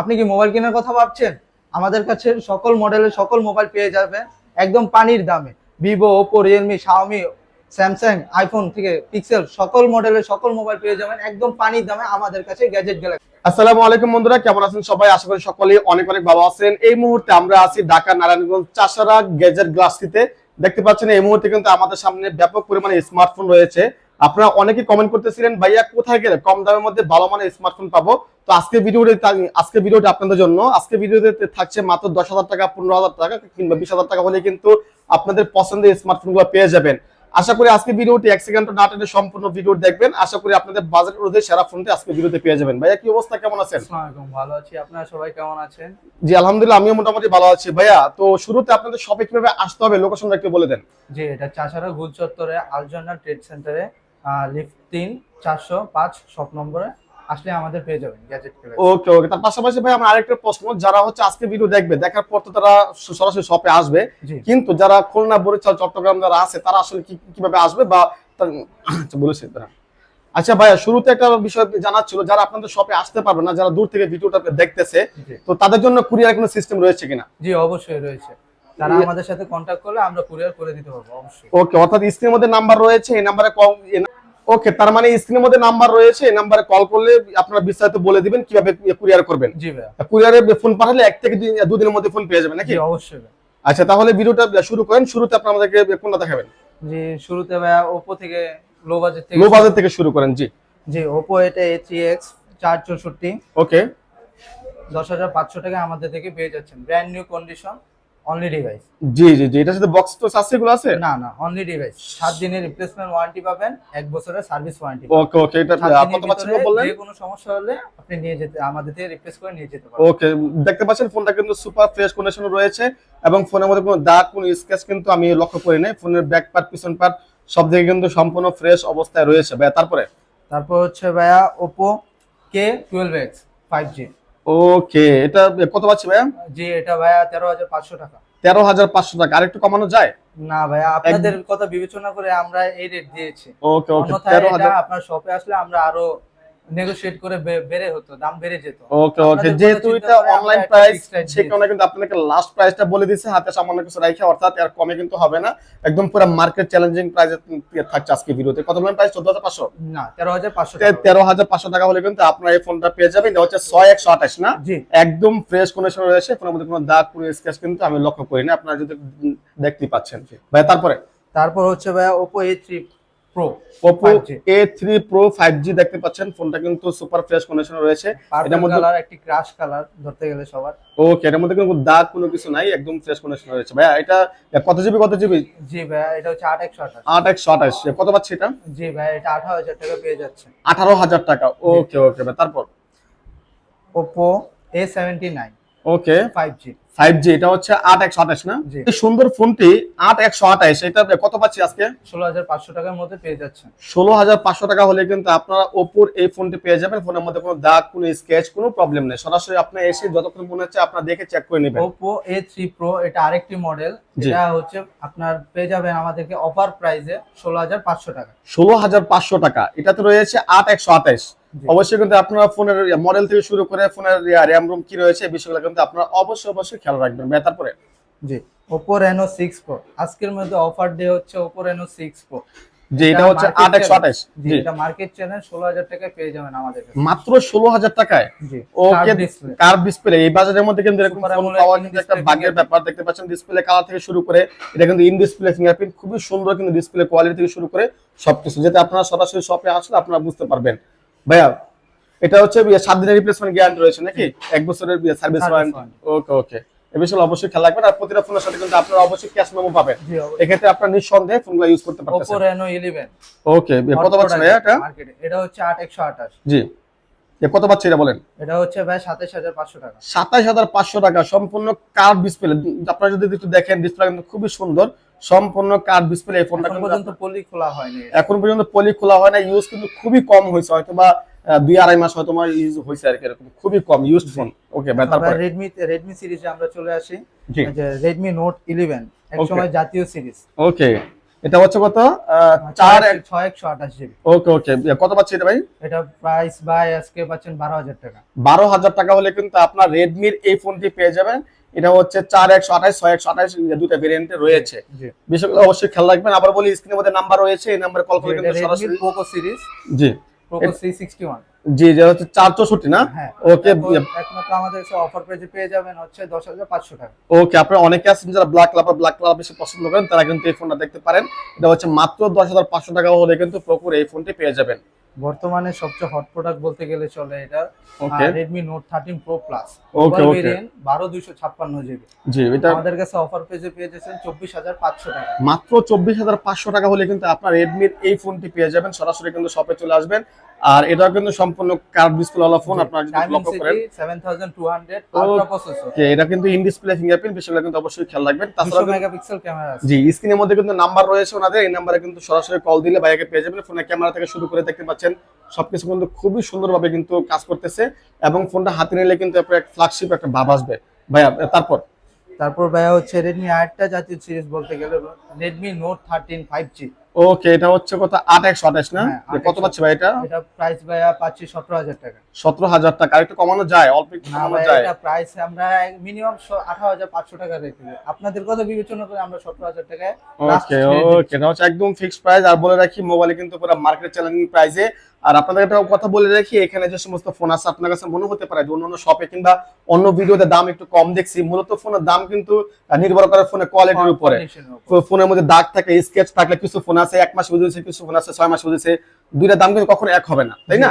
আপনি কি মোবাইল কেনার কথা ভাবছেন? আমাদের কাছে সকল মডেলের সকল মোবাইল পেয়ে যাবেন একদম পানির দামে। Vivo, Oppo, Realme, Xiaomi, Samsung, iPhone থেকে পিক্সেল সকল মডেলের সকল মোবাইল পেয়ে যাবেন, একদম পানির দামে আমাদের কাছে গ্যাজেট গ্যালাক্সি। আসসালামু আলাইকুম বন্ধুরা, কেমন আছেন সবাই? আশা করি সকলেই অনেক অনেক ভালো আছেন। এই মুহূর্তে আমরা আছি ঢাকা, নারায়ণগঞ্জ, চাষারা গেজেট গ্লাসটিতে দেখতে পাচ্ছেন, এই মুহূর্তে কিন্তু আমাদের সামনে ব্যাপক পরিমাণে স্মার্টফোন রয়েছে। আপনারা অনেকে কমেন্ট করতেছিলেন ভাইয়া কোথায় গেলে? কম দামের মধ্যে ভালো মানের স্মার্টফোন পাবো? তো আজকে ভিডিওটি আজকে ভিডিওটি আপনাদের জন্য। আজকে ভিডিওতে থাকছে মাত্র দশ হাজার টাকা পনেরো হাজার টাকা কিংবা বিশ হাজার টাকা হলে কিন্তু আপনাদের পছন্দের স্মার্টফোনগুলো পেয়ে যাবেন। আশা করি আজকে ভিডিওটি এক সেকেন্ড না টেনে সম্পূর্ণ ভিডিও দেখবেন। আশা করি আপনাদের বাজেট অনুযায়ী সেরা ফোনটি আজকে ভিডিওতে পেয়ে যাবেন। ভাইয়া কি অবস্থা? কেমন আছেন? ভালো আছি। আপনারা সবাই কেমন আছেন? জি আলহামদুলিল্লাহ আমিও মোটামুটি ভালো আছি। ভাইয়া তো শুরুতে আপনাদের শপে কীভাবে আসতে হবে? লোকেশনটা একটু বলে দেন। জি এটা চাষারা গুল চত্বরে আলজনা ট্রেড সেন্টারে লিফট তিন চারশো পাঁচ শপ নম্বরে আসলে আমাদের পেয়ে যাবেন গ্যাজেট ওকে ওকে। তার পাশাপাশি ভাই আমার আরেকটা প্রশ্ন যারা হচ্ছে আজকে ভিডিও দেখবে দেখার পর তো তারা সরাসরি শপে আসবে। কিন্তু যারা খুলনা বরিশাল চট্টগ্রাম যারা আছে তারা আসলে কীভাবে আসবে বা আচ্ছা তারা আচ্ছা ভাইয়া শুরুতে একটা বিষয় জানার ছিল যারা আপনাদের শপে আসতে পারবে না যারা দূর থেকে ভিডিওটা দেখতেছে তো তাদের জন্য কুরিয়ার কোনো সিস্টেম রয়েছে কিনা? জি অবশ্যই রয়েছে। তারা আমাদের সাথে কন্ট্যাক্ট করলে আমরা কুরিয়ার করে দিতে পারব অবশ্যই। ওকে অর্থাৎ স্ক্রিনের মধ্যে নাম্বার রয়েছে এই নাম্বারে কল ওকে তার মানে স্ক্রিনের মধ্যে নাম্বার রয়েছে এই নাম্বারে কল করলে আপনারা বিস্তারিত বলে দিবেন কীভাবে কুরিয়ার করবেন। জি ভাইয়া। কুরিয়ারে ফোন পাঠালে এক থেকে দুই- দুদিনের মধ্যে ফোন পেয়ে যাবেন নাকি? অবশ্যই আচ্ছা তাহলে ভিডিওটা শুরু করেন শুরুতে আপনারা আমাদেরকে কোনটা দেখাবেন? জি শুরুতে ভাই ওপো থেকে লো বাজেট থেকে লো বাজার থেকে শুরু করেন জি। জি ওপো এটা এ থ্রি এক্স চার চৌষট্টি। ওকে দশ হাজার পাঁচশো টাকা আমাদের থেকে পেয়ে যাচ্ছেন। Brand new condition only device জি জি জি এটার সাথে বক্স তো এগুলো আছে? না না অনলি ডিভাইস সাত দিনের রিপ্লেসমেন্ট ওয়ারেন্টি পাবেন এক বছরের সার্ভিস ওয়ারেন্টি ওকে ওকে এটা কত পাচ্ছেন বললেন? যে কোনো সমস্যা হলে আপনি নিয়ে যেতে আমাদের থেকে রিপ্লেস করে নিয়ে যেতে পারবেন ওকে দেখতে পাচ্ছেন ফোনটা কিন্তু সুপার ফ্রেশ কন্ডিশন রয়েছে এবং ফোনের মধ্যে কোনো দাগ কোনো স্ক্র্যাচ কিন্তু আমি লক্ষ্য করি নাই। ফোনের ব্যাক পার্ট পিছন পার্ট সব দিকে কিন্তু সম্পূর্ণ ফ্রেশ অবস্থায় রয়েছে। ভাই তারপরে? তারপর হচ্ছে ভাইয়া এক্স ফাইভ জি ওকে এটা কত পাচ্ছি ভাইয়া? জি এটা ভাইয়া তেরো হাজার পাঁচশো টাকা। তেরো হাজার পাঁচশো টাকা। আরেকটু কমানো যায়? না ভাইয়া আপনাদের কথা বিবেচনা করে আমরা এই রেট দিয়েছি। ওকে ওকে তেরো হাজার আপনার শপে আসলে আমরা আরও নেগোশিয়েট করে বেড়ে হতো দাম বেড়ে যেত। ওকে ওকে যেহেতু এটা অনলাইন প্রাইস fixed সে কারণে কিন্তু লাস্ট প্রাইসটা বলে হাতে সামান্য কিছু রাখে অর্থাৎ এর কমে কিন্তু হবে না। একদম পুরো মার্কেট চ্যালেঞ্জিং প্রাইসে থাকছে আজকে ভিডিওতে। কত প্রাইস চোদ্দ হাজার পাঁচশো? না তেরো হাজার পাঁচশো তেরো হাজার পাঁচশো টাকা হলে কিন্তু আপনার এই ফোনটা পেয়ে যাবেন। এটা হচ্ছে ছয় একশো আঠাশ না? জি। একদম ফ্রেশ কন্ডিশন রয়েছে ফোনের মধ্যে কোনো দাগ কোনো স্ক্র্যাচ কিন্তু আমি লক্ষ্য করি না আপনারা যদি দেখতে পাচ্ছেন। ভাই তারপরে? তারপর হচ্ছে ভাইয়া Oppo A three Pro Oppo 5G A three Pro five G দেখতে পাচ্ছেন। ফোনটা কিন্তু সুপার ফ্রেশ কন্ডিশন রয়েছে। এটার মধ্যে কালার একটি ক্রাশ কালার ধরতে গেলে সবার। ওকে এটার মধ্যে কোনো দাগ কোনো কিছু নাই একদম ফ্রেশ কন্ডিশন রয়েছে। ভাইয়া এটা কত জিবি কত জিবি জি ভাইয়া এটা হচ্ছে আট একশো আঠাশ। আট একশো আঠাশ। কত পাচ্ছি এটা? জি ভাইয়া এটা আঠারো হাজার টাকা পেয়ে যাচ্ছে। আঠারো হাজার টাকা। ওকে ওকে ভাই তারপর? Oppo A seventy nine okay five G five G এটা হচ্ছে আট একশো আঠাশ না? জি। এই সুন্দর ফোনটি আট একশো আঠাশ এটা কত পাচ্ছি আজকে? ষোলো হাজার পাঁচশো টাকার মধ্যে পেয়ে যাচ্ছেন। ষোলো হাজার পাঁচশো টাকা হলে কিন্তু আপনারা ওপোর এই ফোনটি পেয়ে যাবেন। ফোনের মধ্যে কোনো দাগ কোনো স্কেচ কোনো প্রবলেম নেই। সরাসরি আপনি এসে যতক্ষণ মনে হচ্ছে আপনার দেখে চেক করে নেবেন। ওপো এ থ্রি প্রো এটা আরেকটি মডেল। এটা হচ্ছে আপনার পেয়ে যাবেন আমাদেরকে অফার প্রাইসে ষোলো হাজার পাঁচশো টাকা। ষোলো হাজার পাঁচশো টাকা এটাতে রয়েছে আট একশো আঠাশ। অবশ্যই কিন্তু আপনারা ফোনের মডেল থেকে শুরু করে ফোনের র্যাম রুম কি রয়েছে এই বিষয়গুলো কিন্তু আপনারা অবশ্যই অবশ্যই খেয়াল রাখবেন। ভাই, তারপরে? জি ওপো রেনো সিক্স প্রো আজকের মধ্যে অফার ডে হচ্ছে ওপো রেনো সিক্স প্রো যে এটা হচ্ছে আট একশো আঠাশ। এটা মার্কেট চ্যানেল ষোলো হাজার টাকায় পেয়ে যাবেন আমাদের কাছে। মাত্র ষোলো হাজার টাকায়? জি ওকে কার ডিসপ্লে এই বাজারের মধ্যে কিন্তু এরকম পাওয়া কিন্তু একটা fingerprint। ব্যাপার। দেখতে পাচ্ছেন ডিসপ্লে কালার থেকে শুরু করে এটা কিন্তু ইন ডিসপ্লে ফিঙ্গারপ্রিন্ট খুবই সুন্দর কিন্তু ডিসপ্লে কোয়ালিটি থেকে শুরু করে সবকিছু। যেটা আপনারা সরাসরি শপে আসলে আপনারা বুঝতে পারবেন। ভাইয়া এটা হচ্ছে সাত দিনের রিপ্লেসমেন্ট গ্যারান্টি রয়েছে নাকি? এক বছরের সার্ভিস ওয়ারেন্টি ওকে ওকে বিষয়ে অবশ্যই খেয়াল রাখবেন। আর প্রতিটা ফোনের সাথে কিন্তু আপনারা অবশ্যই ক্যাশ মেমো পাবেন। জি এক্ষেত্রে আপনার নিঃসন্দেহে ফোনগুলো ইউজ করতে রেনো ইলেভেন ওকে কত পাচ্ছেন এটা? মার্কেটে এটা হচ্ছে আট একশো আঠাশ। জি। কত পাচ্ছে এটা বলেন? এটা হচ্ছে ভাই সাতাশ হাজার পাঁচশো টাকা। সাতাশ হাজার পাঁচশো টাকা। সম্পূর্ণ কার ডিসপ্লে আপনারা যদি একটু দেখেন ডিসপ্লে কিন্তু খুবই সুন্দর। সম্পূর্ণ কার ডিসপ্লে এই ফোনটা এখন পর্যন্ত পলি খোলা হয়নি। এখন পর্যন্ত পলি খোলা হয় না ইউজ কিন্তু খুবই কম হয়েছে হয়তো বা দুই আড়াই মাস হয়তো আমার ইউজ হয়েছে আর কি এরকম খুবই কম ইউজড ফোন ওকে ভাই তারপরে রেডমি রেডমি সিরিজে আমরা চলে আসি। জি। রেডমি নোট ইলেভেন এক সময় জাতীয় সিরিজ ওকে এটা হচ্ছে কত? আহ, চার এক ছয় একশো আঠাশ জিবি ওকে ওকে কত পাচ্ছি এটা ভাই? এটা প্রাইস বাই আজকে পাচ্ছেন বারো হাজার টাকা। বারো হাজার টাকা হলে কিন্তু আপনার রেডমির এই ফোনটি পেয়ে যাবেন। এটা হচ্ছে চার একশো আঠাশ ছয় একশো আঠাশ দুটা ভেরিয়েন্টে রয়েছে। বিষয়গুলো অবশ্যই খেয়াল রাখবেন। আবার বলি স্ক্রিনের মধ্যে নাম্বার রয়েছে এই নাম্বারে কল করে কিন্তু সরাসরি পোকো সিরিজ জি। পোকো সি সিক্সটি ওয়ান জি যে হচ্ছে চার চৌষট্টি না? হ্যাঁ। ওকে একমাত্র আমাদের অফার প্রাইসে পেয়ে যাবেন হচ্ছে দশ হাজার পাঁচশো টাকা। ওকে আপনারা অনেকে আছেন যারা ব্ল্যাক কালার ব্ল্যাক কালার বেশি পছন্দ করেন তারা কিন্তু এই ফোনটা দেখতে পারেন। এটা হচ্ছে মাত্র দশ হাজার পাঁচশো টাকা হলে কিন্তু প্রকুর এই ফোনটি পেয়ে যাবেন। বর্তমানে সবচেয়ে হট প্রোডাক্ট বলতে গেলে চলে এটা Redmi Note thirteen Pro Plus okay okay বারো দুইশো ছাপ্পান্ন জিবি জি এটা আমাদের কাছে অফার পেজে পেয়ে যাচ্ছেন চব্বিশ হাজার পাঁচশো টাকা। মাত্র চব্বিশ হাজার পাঁচশো টাকা হলে কিন্তু আপনার রেডমির এই ফোনটি পেয়ে যাবেন। সরাসরি কিন্তু শপে চলে আসবেন। আর এটাও কিন্তু সম্পূর্ণ কার্ভ ডিসপ্লে ওয়ালা ফোন আপনারা যদি লক্ষ্য করেন। City seven thousand two hundred ও- আলট্রা প্রসেসর এটা কিন্তু ইন ডিসপ্লে ফিঙ্গারপ্রিন্ট বিষয়গুলো কিন্তু অবশ্যই খেয়াল রাখবেন। তাছাড়া মেগাপিক্সেল ক্যামেরা আছে। জি স্ক্রিনের মধ্যে কিন্তু নাম্বার রয়েছে ওনাদের এই নাম্বারে কিন্তু সরাসরি কল দিলে বাইকে পেয়ে যাবেন। ফোনের ক্যামেরা থেকে শুরু করে দেখতে পাচ্ছেন সবকিছু কিন্তু খুবই সুন্দরভাবে কিন্তু কাজ করতেছে এবং ফোনটা হাতে নিলে কিন্তু আপনার ফ্ল্যাগশিপ একটা ভাব আসবে। ভাইয়া তারপর? তারপর ভাইয়া হচ্ছে রেডমি আটটা জাতীয় সিরিজ বলতে গেলে Redmi Note thirteen five G okay এটা হচ্ছে কত? আট একশো আঠাশ না? হ্যাঁ, কত 8 পাচ্ছি ভাই এটা? এটা প্রাইস ভাইয়া পাচ্ছি সতেরো হাজার টাকা। সতেরো হাজার টাকা। আর একটু কমানো যায় অল্প একটু কমানো যায়। এটা প্রাইস আমরা মিনিমাম আঠারো হাজার পাঁচশো টাকা রেখে। আপনাদের কথা বিবেচনা করে আমরা সতেরো হাজার টাকায় ওকে ওকে এটা হচ্ছে একদম ফিক্সড প্রাইস আর বলে রাখি মোবাইলে কিন্তু পুরো মার্কেট চ্যালেঞ্জিং প্রাইসে আর আপনাদের একটা কথা বলে রাখি এখানে যে সমস্ত ফোন আছে আপনার কাছে মনে হতে পারে যে অন্য শপে কিংবা অন্য ভিডিওতে দাম একটু কম দেখছি মূলত ফোনের দাম কিন্তু নির্ভর করে ফোনের কোয়ালিটির উপরে। ফোনের মধ্যে দাগ থাকে স্কেচ থাকলে কিছু ফোন আছে এক মাস বুঝেছে কিছু ফোন আছে ছয় মাস বুঝেছে দুইটা দাম কিন্তু কখনো এক হবে না তাই না?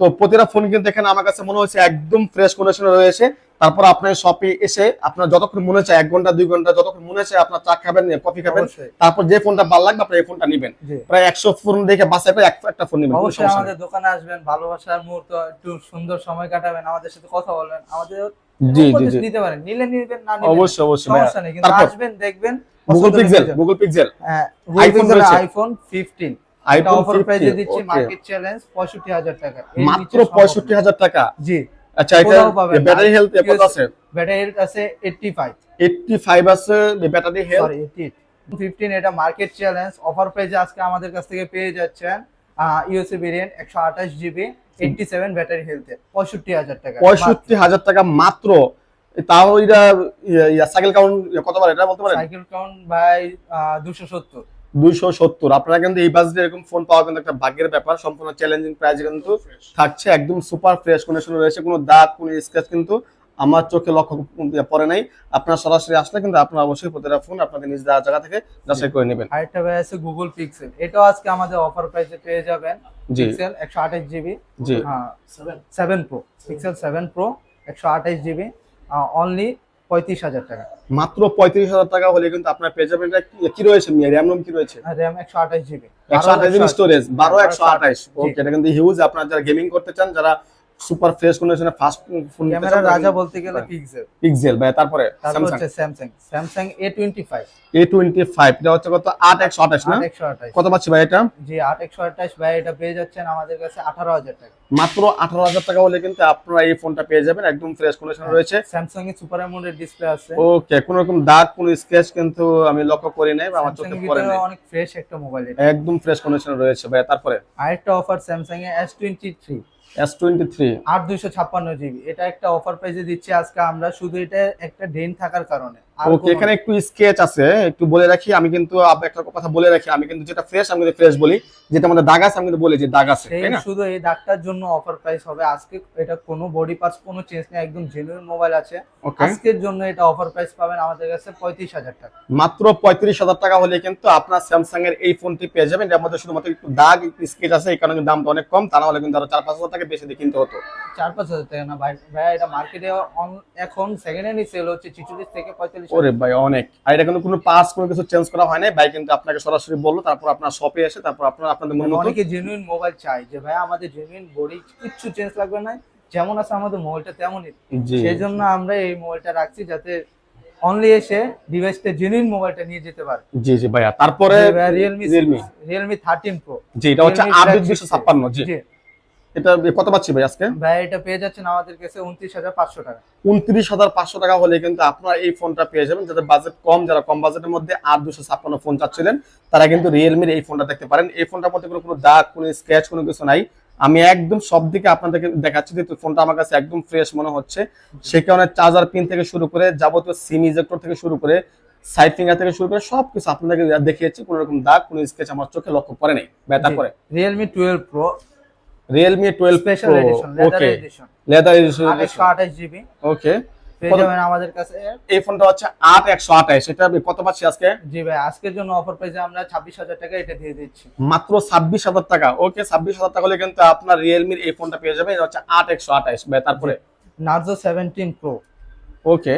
তো প্রতিটা ফোন কিন্তু এখানে আমার কাছে মনে হয়েছে একদম ফ্রেশ কন্ডিশনে রয়েছে। তারপর আপনার শপে এসে আপনার যতক্ষণ মনে চায় এক ঘণ্টা দুই ঘণ্টা যতক্ষণ মনে চায় আপনার চা খাবেন কফি খাবেন তারপর যে ফোনটা ভালো লাগবে আপনি এই ফোনটা নেবেন। প্রায় একশো ফোন দেখে বাসায় করে এক- একটা ফোন নেবেন। অবশ্যই আমাদের দোকানে আসবেন ভালোবাসার মুহূর্ত একটু সুন্দর সময় কাটাবেন আমাদের সাথে কথা বলবেন। আমাদের জি জি জি। নিতে পারেন নিলে নিবেন না অবশ্যই অবশ্যই সমস্যা নেই কিন্তু আসবেন দেখবেন Google Pixel Google Pixel iPhone iPhone 15 iPhone offer প্রাইসে দিচ্ছি মার্কেট চ্যালেঞ্জ 65000 টাকা। মাত্র পঁয়ষট্টি হাজার টাকা? জি। আচ্ছা এটা ব্যাটারি হেলথ কত আছে? ব্যাটারি হেলথ আছে 85 এইটটি ফাইভ আছে ব্যাটারি হেলথ সরি 88 15 এটা মার্কেট চ্যালেঞ্জ অফার প্রাইসে আজকে আমাদের কাছ থেকে পেয়ে যাচ্ছেন ইউএসএ ভেরিয়েন্ট 128 জিবি 87 ব্যাটারি হেলথে 65000 টাকা। পঁয়ষট্টি হাজার টাকা মাত্র। তাও এটা সাইকেল কাউন্ট কতবার? এটা বলতে পারেন? সাইকেল কাউন্ট বাই 270 দুইশো সত্তর। আপনারা কিন্তু এই বাজেটে এরকম ফোন পাওয়া কিন্তু একটা ভাগ্যের ব্যাপার। সম্পূর্ণ চ্যালেঞ্জিং প্রাইস কিন্তু থাকছে। একদম সুপার ফ্রেশ কন্ডিশন রয়েছে। কোনো দাগ কোনো স্ক্র্যাচ কিন্তু আমার চোখে লক্ষ্য পড়ে নাই। আপনারা সরাসরি আসলে কিন্তু আপনারা অবশ্যই প্রতিটা ফোন আপনাদের নিজ দেওয়ার জায়গা থেকে যাচাই করে নেবেন। আরেকটা ভাই আছে গুগল পিক্সেল এটাও আজকে আমাদের অফার প্রাইসে পেয়ে যাবেন। পিক্সেল 128 জিবি জি। হ্যাঁ seven Pro Pixel seven Pro একশো আঠাইশ জিবি অনলি পঁয়ত্রিশ হাজার টাকা। মাত্র পঁয়ত্রিশ হাজার টাকা হলে কিন্তু আপনার যাবেন। কি- রয়েছে রয়েছে র্যাম রোম কি রয়েছে? র্যাম একশো আঠাশ জিবি একশো আঠাশ জিবি স্টোরেজ বারো একশো আঠাশ। ওকে এটা কিন্তু হিউজ আপনার যারা গেমিং করতে চান যারা সুপার ফ্রেশ কন্ডিশনে ফাস্ট ফোন ক্যামেরা রাজা বলতে গেলে পিক্সেল পিক্সেল ভাই তারপরে স্যামসাং হচ্ছে Samsung Samsung A twenty five A twenty five এটা হচ্ছে কত? আট একশো আঠাশ না? আট একশো আঠাইশ কত পাচ্ছি ভাই এটা? জি আট একশো আঠাইশ ভাই এটা পেয়ে যাচ্ছেন আমাদের কাছে আঠারো হাজার টাকা। মাত্র আঠারো হাজার টাকা হলে কিন্তু আপনারা এই ফোনটা পেয়ে যাবেন একদম ফ্রেশ কন্ডিশন রয়েছে। স্যামসাং এর সুপার অ্যামোলেড ডিসপ্লে আছে। ওকে কোন রকম দাগ কোন স্কেচ কিন্তু আমি লক্ষ্য করি নাই বা আমার চোখে পড়ে নাই। অনেক ফ্রেশ একটা মোবাইল এটা। একদম ফ্রেশ কন্ডিশন রয়েছে ভাই তারপরে? আরেকটা অফার স্যামসাং এর এস আট দুইশো ছাপ্পান্ন জিবি। এটা একটা অফার প্রাইসে দিচ্ছি। আজকে আমরা শুধু এটা একটা ডেন থাকার কারণে। আর ওকে এখানে একটু স্কেচ আছে একটু বলে রাখি আমি কিন্তু একটা কথা বলে রাখি আমি কিন্তু যেটা ফ্রেশ আমি কিন্তু ফ্রেশ বলি। যেটা আমাদের দাগ আছে আমি কিন্তু বলি যে দাগ আছে শুধু এই দাগটার জন্য অফার প্রাইস হবে। আজকে এটা কোনো বডি পার্টস কোনো চেঞ্জ নেই একদম জেনুইন মোবাইল আছে। আজকের জন্য এটা অফার প্রাইস পাবেন আমাদের কাছে পঁয়ত্রিশ হাজার টাকা। মাত্র পঁয়ত্রিশ হাজার টাকা হলে কিন্তু আপনার স্যামসাং এর এই ফোনটি পেয়ে যাবেন। এর মধ্যে শুধুমাত্র একটু দাগ একটু স্কেচ আছে এই কারণে দামটা অনেক কম। তা না হলে কিন্তু আরও চার পাঁচ হাজার টাকা বেশি দিয়ে কিনতে হতো। চার পাঁচ হাজার টাকা না ভাই। ভাই এটা মার্কেটে এখন সেকেন্ড হ্যান্ডই সেল হচ্ছে ছিচল্লিশ থেকে পঁয়তাল্লিশ ওরে ভাই অনেক। আর এটা কিন্তু কোনো পাস কোনো কিছু চেঞ্জ করা হয় না ভাই কিন্তু আপনাকে সরাসরি বলল তারপর আপনার শপে এসে তারপর আপনার আপনাদের মন অনেকে জেনুইন মোবাইল চাই যে ভাই আমাদের জেনুইন বডি কিচ্ছু চেঞ্জ লাগবে না। যেমন আছে আমাদের মোবাইলটা তেমনই। সেই জন্য আমরা এই মোবাইলটা রাখছি যাতে অনলি এসে ডিভাইসটা জেনুইন মোবাইলটা নিয়ে যেতে পারে। জি জি ভাইয়া তারপরে রিয়েলমি রিয়েলমি থার্টিন প্রো জি এটা হচ্ছে আট দুশো ছাপ্পান্ন জি। এটা কত পাচ্ছি ভাই আজকে? ভাই এটা পেয়ে যাচ্ছেন আমাদের কাছে উনত্রিশ হাজার পাঁচশো টাকা। উনত্রিশ হাজার পাঁচশো টাকা হলে কিন্তু আপনারা এই ফোনটা পেয়ে যাবেন। যাদের বাজেট কম যারা কম বাজেটের মধ্যে আট দুশো ছাপ্পান্ন ফোন চাচ্ছিলেন তারা কিন্তু রিয়েলমির এই ফোনটা দেখতে পারেন। এই ফোনটার মধ্যে কোনো দাগ কোনো স্ক্র্যাচ কোনো কিছু নাই। আমি একদম সব দিকে আপনাদেরকে দেখাচ্ছি যে ফোনটা আমার কাছে একদম ফ্রেশ মনে হচ্ছে। সেই কারণে চার্জার পিন থেকে শুরু করে যাবতীয় সিম ইজেক্টর থেকে শুরু করে সাইড ফিঙ্গার থেকে শুরু করে সবকিছু আপনাদেরকে দেখিয়েছি। কোনো রকম দাগ কোনো স্কেচ আমার চোখে লক্ষ্য করে নেই। ভাই, তারপরে Realme twelve Pro Realme twelve special edition leather edition leather আটশো আঠাশ জিবি ওকে পেয়ে যাবেন আমাদের কাছে। এই ফোনটা হচ্ছে আট একশো আঠাইশ এটা আমি কত পাচ্ছি আজকে? জি ভাই আজকের জন্য অফার প্রাইসে আমরা ছাব্বিশ হাজার টাকা এটা দিয়ে দিচ্ছি। মাত্র ছাব্বিশ হাজার টাকা। ওকে ছাব্বিশ হাজার টাকা হলে কিন্তু আপনার এই ফোনটা পেয়ে যাবে এটা হচ্ছে ভাই তারপরে? ওকে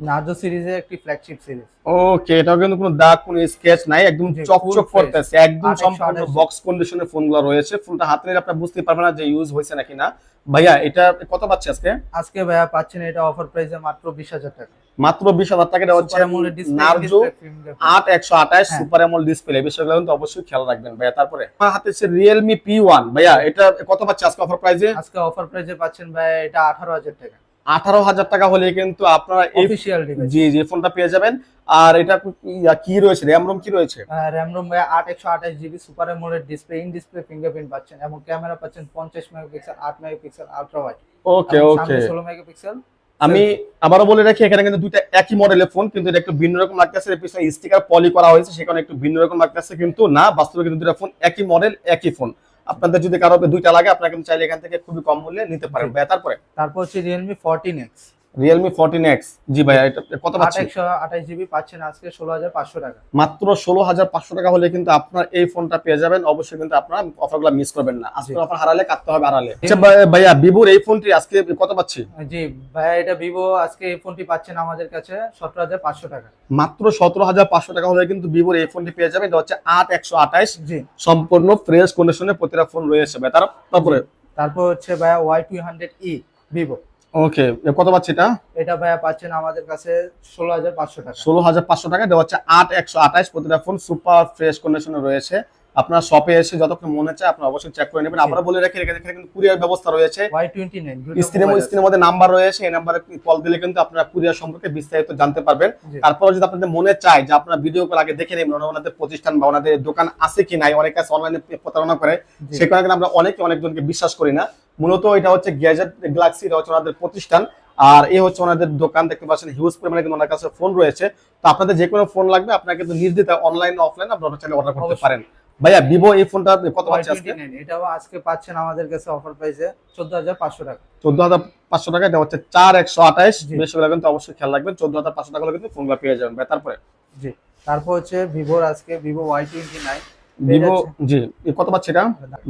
নার্জো সিরিজের একটি ফ্ল্যাগশিপ সিরিজ ওকে এটাও কিন্তু কোনো দাগ কোনো স্কেচ নাই একদম চকচক করতেছে একদম সম্পূর্ণ বক্স ফোনগুলো রয়েছে। হাতে নিলে আপনি বুঝতে পারবেন না যে ইউজ হয়েছে নাকি না। ভাইয়া এটা কত পাচ্ছে আজকে? আজকে ভাইয়া পাচ্ছেন এটা অফার প্রাইসে মাত্র বিশ হাজার টাকা। মাত্র বিশ হাজার টাকা এটা হচ্ছে নার্জো display fingerprint। আট একশো আঠাশ হ্যাঁ। সুপার এমল ডিসপ্লে বিষয়গুলো কিন্তু অবশ্যই খেয়াল রাখবেন ভাইয়া। তারপরে আমার হাতে হচ্ছে রিয়েলমি পি ওয়ান ভাইয়া এটা কত পাচ্ছে আজকে অফার প্রাইসে আজকে অফার প্রাইসে পাচ্ছেন ভাই এটা আঠারো হাজার টাকা। আঠারো হাজার টাকা হলে কিন্তু আপনারা অফিসিয়াল জি জি ফোনটা পেয়ে যাবেন। আর এটা কি- রয়েছে? র্যাম রোম কি রয়েছে? র্যাম রোম আট একশো আঠাশ GB super AMOLED display in display fingerprint পাচ্ছেন এবং ক্যামেরা পাচ্ছেন পঞ্চাশ মেগাপিক্সেল আট megapixel ultra wide okay okay ষোলো মেগাপিক্সেল আমি আবারও বলে রাখি এখানে কিন্তু দুইটা একই মডেলের ফোন কিন্তু এটা একটু ভিন্ন রকম লাগতেছে এর পিছনে স্টিকার পলি করা হয়েছে সেখানে একটু ভিন্ন রকম লাগতেছে কিন্তু না বাস্তবে কিন্তু দুইটা ফোন একই মডেল একই ফোন আপনাদের যদি কারও দুইটা লাগে আপনারা কিন্তু চাইলে এখান থেকে খুবই কম মূল্যে নিতে পারেন। তারপরে? তারপর হচ্ছে Realme fourteen X Realme fourteen X জি ভাই এটা কত পাচ্ছেন? একশো আঠাশ জিবি পাচ্ছেন আজকে ষোলো হাজার পাঁচশো টাকা। মাত্র ষোলো হাজার পাঁচশো টাকা হলে কিন্তু আপনার এই ফোনটা পেয়ে যাবেন। অবশ্যই কিন্তু আপনার অফারগুলো মিস করবেন না। আজকে অফার হারালে কাটতে হবে হারালে। আচ্ছা ভাইয়া ভিভোর এই ফোনটি আজকে কত পাচ্ছি? জি ভাইয়া এটা ভিভো আজকে এই ফোনটি পাচ্ছেন আমাদের কাছে সতেরো হাজার পাঁচশো টাকা। মাত্র সতেরো হাজার পাঁচশো টাকা হলে কিন্তু ভিভোর এই ফোনটি পেয়ে যাবে এটা হচ্ছে আট একশো আঠাইশ। জি। সম্পূর্ণ ফ্রেশ কন্ডিশনে প্রতিটা ফোন রয়েছে তার তারপরে? তারপর হচ্ছে ভাইয়া Y two hundred E Vivo okay কত পাচ্ছি এটা? এটা ভাইয়া পাচ্ছেন আমাদের কাছে ষোলো হাজার পাঁচশো টাকা। ষোলো হাজার পাঁচশো টাকা দেওয়া হচ্ছে আট একশো আঠাইশ প্রতিটা ফোন সুপার ফ্রেশ কন্ডিশনে রয়েছে। আপনার শপে এসে যতক্ষণ মনে চায় আপনি অবশ্যই চেক করে নেবেন। আমরা বলে রাখি এখানে কিন্তু কুরিয়ার ব্যবস্থা রয়েছে। ওয়াই টোয়েন্টি নাইন স্ক্রিনে স্ক্রিনের মধ্যে নাম্বার রয়েছে এই নাম্বারে কল দিলে কিন্তু আপনারা কুরিয়ার সম্পর্কে বিস্তারিত জানতে পারবেন। তারপরে যদি আপনাদের মনে চায় যে আপনারা ভিডিও কল আগে দেখে নেবেন ওনাদের প্রতিষ্ঠান বা ওনাদের দোকান আছে কি নাই অনেক কাছে অনলাইনে প্রতারণা করে। সে কারণে কিন্তু আমরা অনেকে অনেকজনকে বিশ্বাস করি না। মূলত এটা হচ্ছে গ্যাজেট গ্যালাক্সি এটা হচ্ছে ওনাদের প্রতিষ্ঠান। আর এই হচ্ছে ওনাদের দোকান দেখতে পাচ্ছেন হিউজ পরিমাণে কিন্তু ওনার কাছে ফোন রয়েছে। তো আপনাদের যে কোনো ফোন লাগবে আপনারা কিন্তু নির্দিত অনলাইন অফলাইন আপনারা চাইলে অর্ডার করতে পারেন। ভাইয়া ভিভো এই ফোনটা কত পাচ্ছে আজকে? এটাও আজকে পাচ্ছেন আমাদের কাছে অফার প্রাইসে চোদ্দ হাজার পাঁচশো টাকা। চোদ্দ হাজার পাঁচশো টাকা এটা হচ্ছে চার একশো আঠাইশ জি। কিন্তু অবশ্যই খেয়াল রাখবেন চোদ্দ হাজার পাঁচশো টাকা হলে কিন্তু ফোনগুলো পেয়ে যাবেন। ভাই তারপরে? জি তারপর হচ্ছে ভিভোর আজকে Vivo Y twenty nine Vivo জি এ কত পাচ্ছে এটা?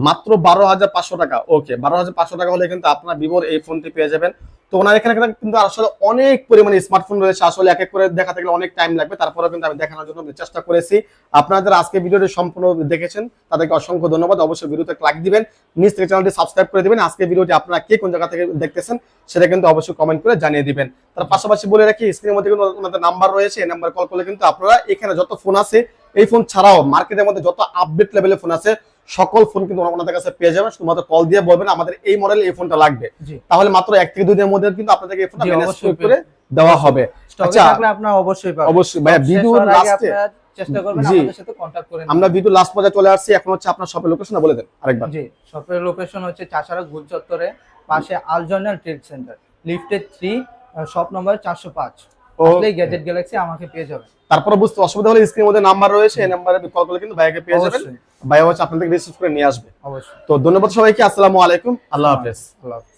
মাত্র বারো হাজার পাঁচশো টাকা। ওকে বারো হাজার পাঁচশো টাকা হলে কিন্তু আপনার ভিভোর এই ফোনটি পেয়ে যাবেন। তো ওনার এখানে কিন্তু আসলে অনেক পরিমাণে স্মার্টফোন রয়েছে। আসলে এক এক করে দেখাতে গেলে অনেক টাইম লাগবে। তারপরেও কিন্তু আমি দেখানোর জন্য চেষ্টা করেছি। আপনারা যারা আজকে ভিডিওটি সম্পূর্ণ দেখেছেন, তাদেরকে অসংখ্য ধন্যবাদ। অবশ্যই ভিডিওতে লাইক দিবেন, নিজ থেকে চ্যানেলটি সাবস্ক্রাইব করে দিবেন। আজকে ভিডিওটি আপনারা কে কোন জায়গা থেকে দেখতেছেন সেটা কিন্তু অবশ্যই কমেন্ট করে জানিয়ে দিবেন। তার পাশাপাশি বলে রাখি স্ক্রিনের মধ্যে কিন্তু ওনাদের নাম্বার রয়েছে। এই নাম্বার কল করলে কিন্তু আপনারা এখানে যত ফোন আছে, এই ফোন ছাড়াও মার্কেটের মধ্যে যত আপডেট লেভেলের ফোন আছে সকল ফোন কিন্তু ওনাদের কাছে পেয়ে যাবেন শুধুমাত্র কল দিয়ে বলবেন আমাদের এই মডেল এই ফোনটা লাগবে। তাহলে মাত্র এক থেকে দুই দিনের মধ্যে কিন্তু আপনাদেরকে এই ফোনটা ম্যানেজ করে দেওয়া হবে। আচ্ছা, আপনার অবশ্যই পাবেন। অবশ্যই ভাইয়া শেষ ভিডিওর লাস্টে চেষ্টা করবেন আমাদের সাথে কন্ট্যাক্ট করে নিতে। আমরা ভিডিও লাস্ট পর্যায়ে চলে আসছি এখন হচ্ছে আপনার শপের লোকেশন বলে দেন আরেকবার। জি শপের লোকেশন হচ্ছে চাষারা গুল চত্বরে পাশে আলজর্নাল ট্রেড সেন্টার লিফটের থ্রি শপ নম্বর চারশো পাঁচ। ও আসলেই গ্যাজেট গ্যালাক্সি আমাকে পেয়ে যাবেন। তারপরে বুঝতে অসুবিধা হলে স্ক্রিনের মধ্যে নাম্বার রয়েছে এই নাম্বারে কল করলে কিন্তু ভাইয়াকে পেয়ে যাবেন। হচ্ছে আপনাদেরকে রিসিভ করে নিয়ে আসবে। অবশ্যই। তো ধন্যবাদ সবাইকে আসসালামু আলাইকুম। আল্লাহ হাফেজ। আল্লাহ।